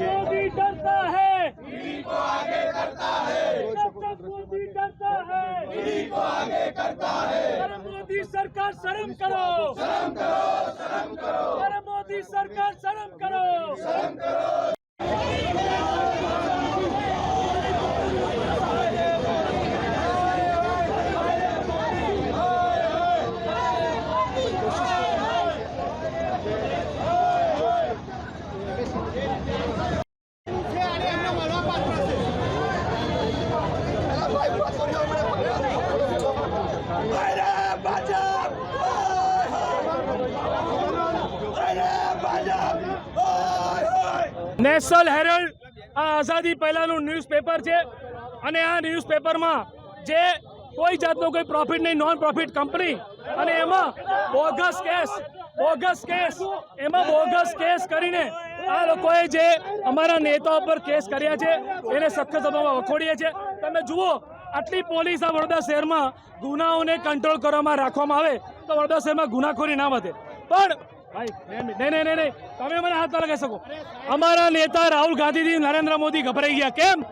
मोदी डरता है। को आगे करता है। मोदी डरता है। को आगे करता है। अरे मोदी सरकार शर्म करो। शर्म करो शर्म करो। अरे मोदी सरकार शर्म करो। शर्म નેશનલ હેરલ્ડ આ આઝાદી પહેલાંનું ન્યૂઝપેપર છે. અને આ ન્યૂઝપેપરમાં જે કોઈ જાતનો કોઈ પ્રોફિટ નહીં નોન પ્રોફિટ કંપની અને એમાં બોગસ કેસ બોગસ કેસ, એમાં બોગસ કેસ કરીને આ લોકોએ જે અમારા નેતાઓ પર કેસ કર્યા છે, એને સખત સભામાં વખોડીએ છે. તમે જુઓ, આટલી પોલીસ આ વડોદરા શહેરમાં ગુનાઓને કંટ્રોલ કરવામાં રાખવામાં આવે, તો વડોદરા શહેરમાં ગુનાખોરી ના વધે. પણ નહીં નહીં નહીં નહીં તમે મને હાથ ના લગાવી શકો અમારા નેતા રાહુલ ગાંધીથી નરેન્દ્ર મોદી ગભરાઈ ગયા કેમ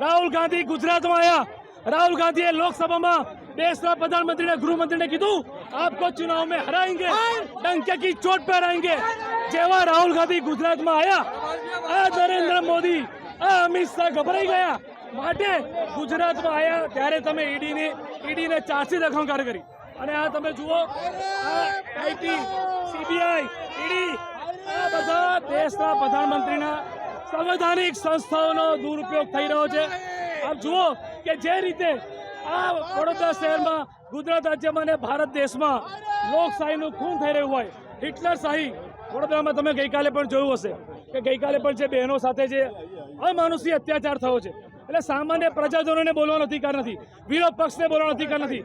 રાહુલ ગાંધી ગુજરાતમાં આવ્યા રાહુલ ગાંધીએ લોકસભામાં દેશના પ્રધાनमंत्री गृहमंत्री ने કીધું आपको चुनाव में हराएँगे डंके की चोट पर आएँगे જેવા રાહુલ ગાંધી ગુજરાતમાં આવ્યા આ નરેન્દ્ર મોદી આ અમિત શાહ ગભરાઈ ગયા માટે ગુજરાતમાં આવ્યા ત્યારે તમે ઈડીને ઈડીને ચારસી રખણકાર કરી અને આ તમે જુઓ આઈટી, સીબીઆઈ, ઈડી, આ બધા દેશના પ્રધાનમંત્રીના સંવૈધાનિક સંસ્થાઓનો દુરુપયોગ થઈ રહ્યો છે. આપ જુઓ કે જે રીતે આ વડોદરા શહેરમાં ગુજરાત રાજ્યમાં અને ભારત દેશમાં લોકશાહીનું ખૂન થઈ રહ્યું હોય, હિટલર શાહી વડોદરામાં તમે ગઈકાલે પણ જોયું હશે કે ગઈકાલે પણ જે બહેનો સાથે જે અમાનુષી અત્યાચાર થયો છે. એટલે સામાન્ય પ્રજાજનોને બોલવાનો અધિકાર નથી, વિરોધ પક્ષને બોલવાનો અધિકાર નથી.